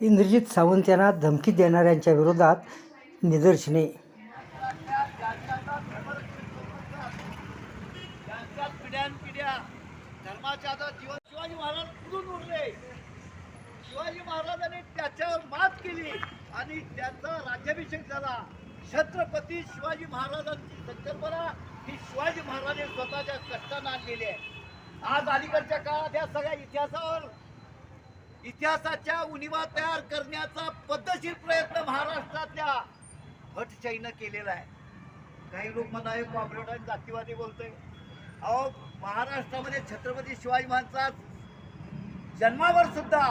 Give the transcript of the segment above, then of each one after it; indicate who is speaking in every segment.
Speaker 1: इंद्रजित सावंत यांना धमकी देणाऱ्यांच्या विरोधात निदर्शने.
Speaker 2: पिढ्यानपिढ्या धर्माच्या आता शिवाजी महाराज पुढून उरले शिवाजी महाराजांनी त्याच्यावर मात केली आणि त्यांचा राज्याभिषेक झाला. छत्रपती शिवाजी महाराजांची संकल्पना ही शिवाजी महाराजांनी स्वतःच्या कष्टानं आणलेली आहे. आज अलीकडच्या काळात या सगळ्या इतिहासावर इतिहासाच्या उणिवा तयार करण्याचा पद्धतशीर प्रयत्न महाराष्ट्रातल्या भटशाहीनं केलेला आहे. काही लोक म्हणाले कॉम्रेड आणि जातीवादी बोलतोय. अहो महाराष्ट्रामध्ये छत्रपती शिवाजी महाराजांचा जन्मावर सुद्धा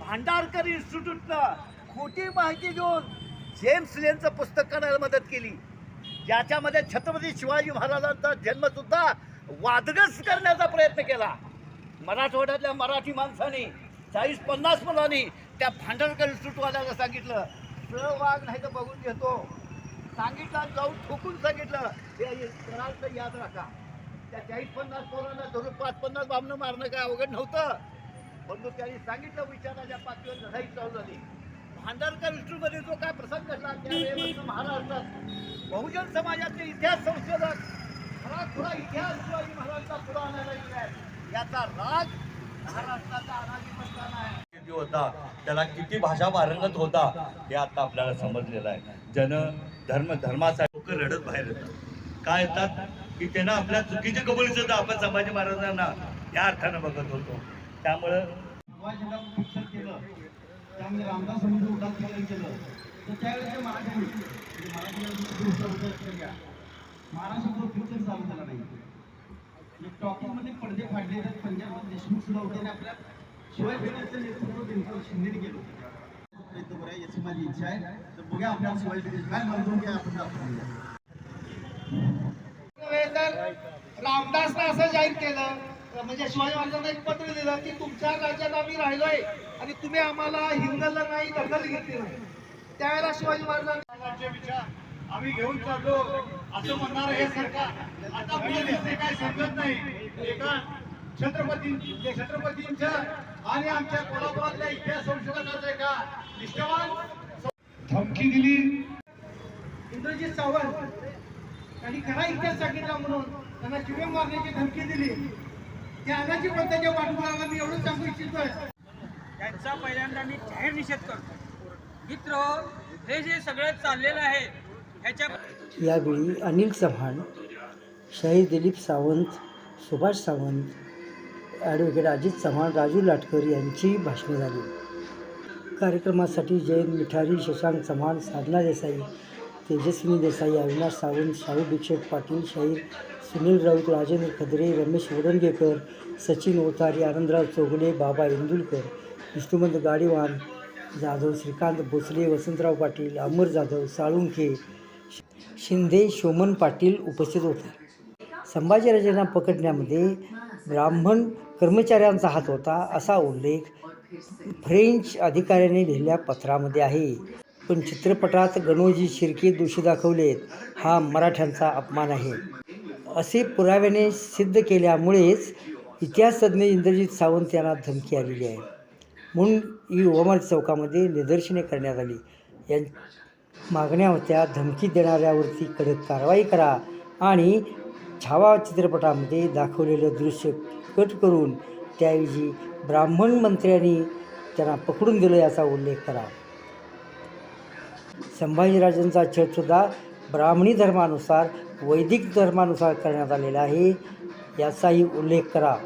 Speaker 2: भांडारकर इन्स्टिट्यूटनं खोटी माहिती देऊन जेम्स लेनचं पुस्तक काढायला मदत केली. ज्याच्यामध्ये छत्रपती शिवाजी महाराजांचा जन्मसुद्धा वादग्रस्त करण्याचा प्रयत्न केला. मराठवाड्यातल्या मराठी माणसाने चाळीस पन्नास मुलांनी त्या भांडारकर इन्स्टिट्यूटवाल्याला सांगितलं सहवाग नाही तर बघून घेतो. सांगितलं जाऊन ठोकून सांगितलं हे कराल तर याद राखा. त्या चाळीस पन्नास पोरांना धरून पाच पन्नास बामणं मारणं काय अवघड नव्हतं? परंतु त्यांनी सांगितलं विचाराच्या पातळीवर लढाई चालू झाली. भांडारकर इन्स्टिट्यूटमध्ये जो काय प्रसंग घडला त्यावेळेस महाराष्ट्रात बहुजन समाजाचे इतिहास संशोधक खरा खुरा इतिहास शिवाजी महाराजांचा पुढे आणायला गेलाय याचा राग महाराष्ट्राचा अनाधिपत्यानं आहे.
Speaker 3: किती होता त्याला किती भाषा पारंगत होता हे आता आपल्याला समजलेलं आहे. जन धर्म धर्मासाठी लोक रडत बाहेर येतात. काय येतात? की त्यांना आपल्या चुकीचे कबुली सुद्धा आपण संभाजी महाराजांना या अर्थानं बघत होतो. त्यामुळं
Speaker 4: केलं. रामदास स्वामीचं उदात्तीकरण केलं. तर त्यावेळेस मराठी म्हणजे मराठी महाराष्ट्रात पिक्चर चालू झाला नाही. टॉकिंगमध्ये पडदे फाडले तर पंजाब देशमुख सुद्धा होते आणि आपल्या शिवाय फिरायचं नेतृत्व दिनकर शिंदेने केलं प्रयत्न करूया याची माझी इच्छा आहे. तर बघूया आपल्याला शिवाय फिरायचं काय म्हणतो की आपण दाखवूया
Speaker 5: तर रामदासनं असं जाहीर केलं. म्हणजे शिवाजी महाराजांना एक पत्र दिलं की तुमच्या राज्यात आम्ही राहिलोय आणि तुम्ही आम्हाला हिंगलं नाही दखल घेतली नाही. त्यावेळेला शिवाजी महाराजांनी
Speaker 2: विचार आम्ही घेऊन चाललो. असं म्हणणार हे सरकार. आता काय समजत नाही. एका छत्रपती छत्रपतींच्या आणि आमच्या कोल्हापुरातल्या इतिहास संशोधकाचा एका निष्ठावान
Speaker 5: धमकी दिली. इंद्रजित सावंत त्यांनी खरा इतिहास सांगितला म्हणून त्यांना शिवे मारण्याची धमकी दिली. त्या अनाची पद्धतीच्या पाठपुरावा मी एवढं सांगू इच्छितोय.
Speaker 6: त्यांचा पहिल्यांदा मी जाहीर निषेध करतो. मित्र हे जे सगळं चाललेलं आहे ह्याच्या
Speaker 1: यावेळी अनिल चव्हाण शाही दिलीप सावंत सुभाष सावंत ॲडव्होकेट अजित चव्हाण राजू लाटकर यांची भाषणे झाली. कार्यक्रमासाठी जयंत मिठारी शशांक चव्हाण साधना देसाई तेजस्विनी देसाई अविनाश सावंत शाहू भिक्षेक पाटील शाहीर सुनील राऊत राजेंद्र खदरे रमेश वडणगेकर सचिन ओतारी आनंदराव चौगुले बाबा इंदुलकर विष्णुमंत गाडीवान जाधव श्रीकांत भोसले वसंतराव पाटील अमर जाधव साळुंखे शिंदे शोमन पाटील उपस्थित होते. संभाजीराजांना पकडण्यामध्ये ब्राह्मण कर्मचाऱ्यांचा हात होता असा उल्लेख फ्रेंच अधिकाऱ्याने लिहिलेल्या पत्रामध्ये आहे. पण चित्रपटात गणोजी शिर्के दोषी दाखवलेत हा मराठ्यांचा अपमान आहे. असे पुराव्याने सिद्ध केल्यामुळेच इतिहासतज्ञ इंद्रजित सावंत यांना धमकी आलेली आहे. म्हणून ही ओमर चौकामध्ये निदर्शने करण्यात आली. या मागण्या होत्या धमकी देणाऱ्यावरती कडक कारवाई करा आणि छावा चित्रपटामध्ये दाखवलेलं दृश्य कट करून त्याऐवजी ब्राह्मण मंत्र्यांनी त्यांना पकडून दिलं याचा उल्लेख करा. संभाजीराजांचा छटसुद्धा ब्राह्मणी धर्मानुसार वैदिक धर्मानुसार करण्यात आलेला आहे याचाही उल्लेख करा.